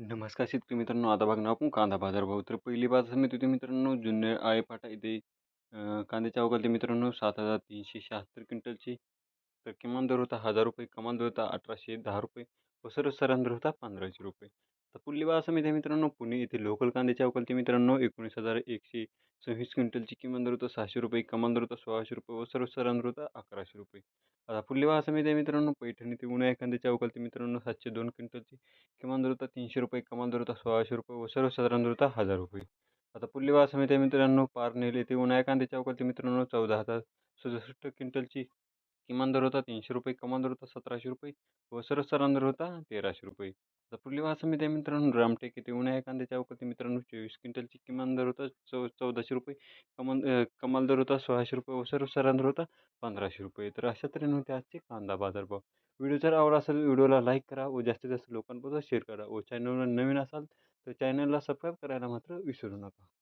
नमस्कार शेतकरी मित्रांनो आता बघणार आपण कांदा बाजारभाव तर पहिली बाजार समिती होती मित्रांनो जुन्नर आळेपाटा इथे अं, कांद्याच्या अवघात मित्रांनो सात हजार तीनशे शहात्तर क्विंटलची. तर किमान दर होता हजार रुपये कमाल दर होता अठराशे दहा रुपये. व सर्वसाधारण दर होता पंधराशे रुपये. तर पुढली बाजार समिती आहे मित्रांनो पुणे येथे लोकल कांद्याच्या अवकालते मित्रांनो एकोणीस हजार एकशे सव्वीस क्विंटलची किमान दर होता सहाशे रुपये कमाल दर होता सोळाशे रुपये व सर्वसाधारण होता अकराशे रुपये. आता पुढली बाजार समिती आहे मित्रांनो पैठणी ते उन्हाळ्या कांद्याच्या अवकालते मित्रांनो सातशे दोन क्विंटलची किमान दर होता तीनशे रुपये कमाल दर होता सोळाशे रुपये व सर्वसाधारण दर होता हजार रुपये. आता पुढली बाजार समिती आहे मित्रांनो पारनेर येथे उन्हाळ्या कांद्याच्या अवकालते मित्रांनो चौदा हजार सदुसष्ट क्विंटलची किमान दर होता तीनशे रुपये कमाल दर होता सतराशे रुपये व सर्वसाधारण दर होता तेराशे रुपये. आता पुढली बाजार समिती आहे मित्रांनो रामटेक येथे उन्हाळ्या कांद्याच्या अवकालते मित्रांनो चोवीस क्विंटलची किमान दर होता चौ चौदाशे रुपये कमाल कमाल दर होता सोळाशे रुपये व सर्वसाधारण दर होता पंधराशे रुपये. तर अशा तऱ्हेने होते आजचे कांदा बाजारभाव. व्हिडिओ जर आवडला असेल व्हिडिओला लाईक करा व जास्तीत जास्त लोकांपर्यंत शेअर करा व चॅनलवर नवीन असाल तर चॅनलला सबस्क्राईब करायला मात्र विसरू नका.